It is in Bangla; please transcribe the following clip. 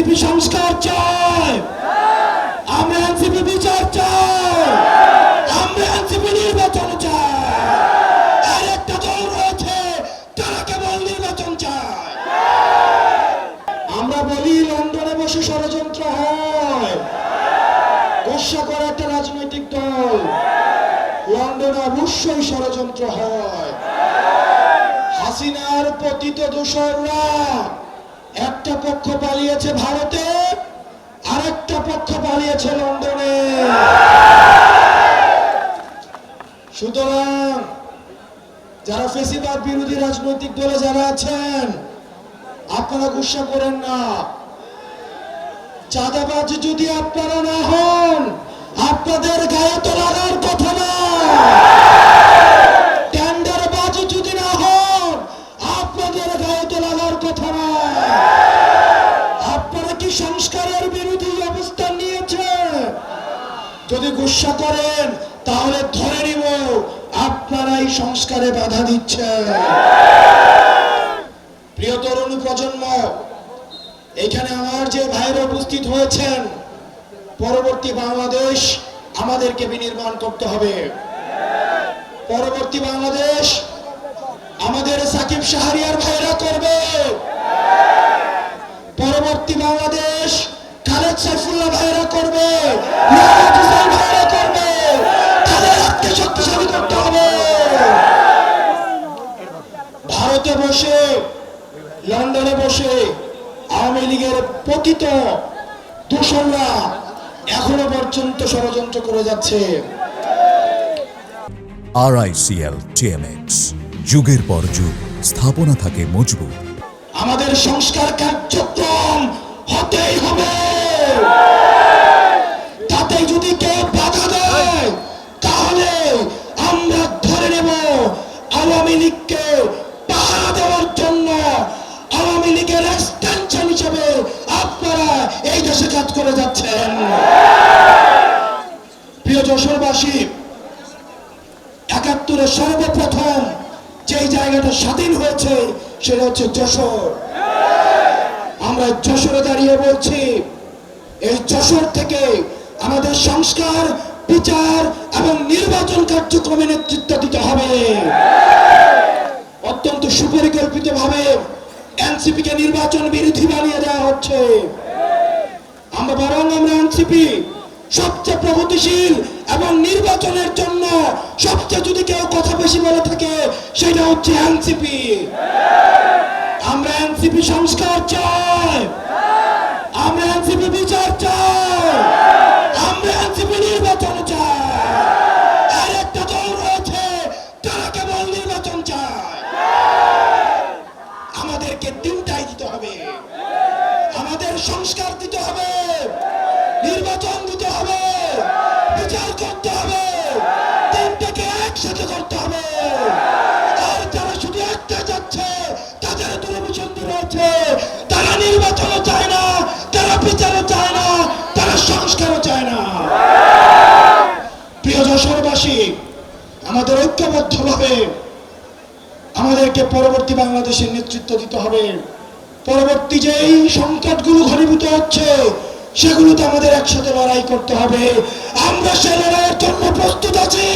এনসিপি সংস্কার চাই। আমরা এনসিপি বিচার চাই। আমরা এনসিপি নির্বাচন চাই। একটা দল রয়েছে, তারা কেবল নির্বাচন চায়। আমরা বলি, লন্ডনে বসে ষড়যন্ত্র হয়। গোসা করা একটা রাজনৈতিক দল। লন্ডনে অবশ্যই ষড়যন্ত্র হয়। হাসিনার পতিত দূষণরা একটা পক্ষ পালিয়েছে ভারতে, আরেকটা পক্ষ পালিয়েছে লন্ডনে। সুতরাং, যারা ফেসিবাদ বিরোধী রাজনৈতিক দলে যারা আছেন, আপনারা গুসা করেন না। চাঁদাবাজ যদি আপনারা না হন, আপনাদের গায়ে তো লাগার কথা না। যদি গুসা করেন, তাহলে ধরে নিব আপনারাই সংস্কারে বাধা দিচ্ছেন প্রিয় তরুণ প্রজন্ম, এখানে আমার যে ভাইরা উপস্থিত হয়েছেন, পরবর্তী বাংলাদেশ আমাদেরকে বিনির্মাণ করতে হবে। পরবর্তী বাংলাদেশ আমাদের সাকিব শাহরিয়ার ভাইরা করবে। পরবর্তী বাংলাদেশ খালেদ সাইফুল্লাহ ভাইরা করবে। মেহবুব হোসেন ভাইরা করবে তাদের হাতকে শক্তিশালী করতে হবে ভারতে বসে লন্ডনে বসে আওয়ামী লীগের পতিত দূষণরা এখনও পর্যন্ত ষড়যন্ত্র করে যাচ্ছে। আরআইসিএল টিএমএক্স যুগের পর যুগ স্থাপনা থাকে মজবুত। আমাদের সংস্কার কার্যক্রম হতেই হবে। তাতে যদি কেউ বাধা দেয় তাহলে আমরা ধরে নেব আওয়ামী লীগকে পাহারা দেওয়ার জন্য আওয়ামী লীগের দেশে কাজ করে যাচ্ছেন। প্রিয় যশোরবাসী একাত্তরে সর্বপ্রথম যেই জায়গাটা স্বাধীন হয়েছে, সেটা হচ্ছে যশোর। আমরা যশোরে দাঁড়িয়ে বলছি, এই যশোর থেকে আমাদের সংস্কার, বিচার এবং নির্বাচন কার্যক্রমে নেতৃত্ব দিতে হবে। অত্যন্ত সুপরিকল্পিত ভাবে এনসিপি কে নির্বাচন বিরোধী বানিয়ে দেওয়া হচ্ছে। আমরা বরং আমরা এনসিপি সবচেয়ে প্রগতিশীল এবং নির্বাচনের জন্য সবচেয়ে যদি কেউ কথা বেশি বলে থাকে, সেটা হচ্ছে এনসিপি। আমরা এনসিপি সংস্কার চাই। আমরা এনসিপি বিচার চাই। আমরা এনসিপি নির্বাচন চাই। আর একটা দল রয়েছে, তারা কেবল নির্বাচন চায়। আমাদেরকে তিনটাই দিতে হবে। আমাদের সংস্কার দিতে হবে ঐক্যবদ্ধভাবে আমাদেরকে পরবর্তী বাংলাদেশের নেতৃত্ব দিতে হবে। পরবর্তী যে যেই সংকটগুলো ঘনীভূত হচ্ছে সেগুলোতে আমাদের একসাথে লড়াই করতে হবে। আমরা সে লড়াইয়ের জন্য প্রস্তুত আছি।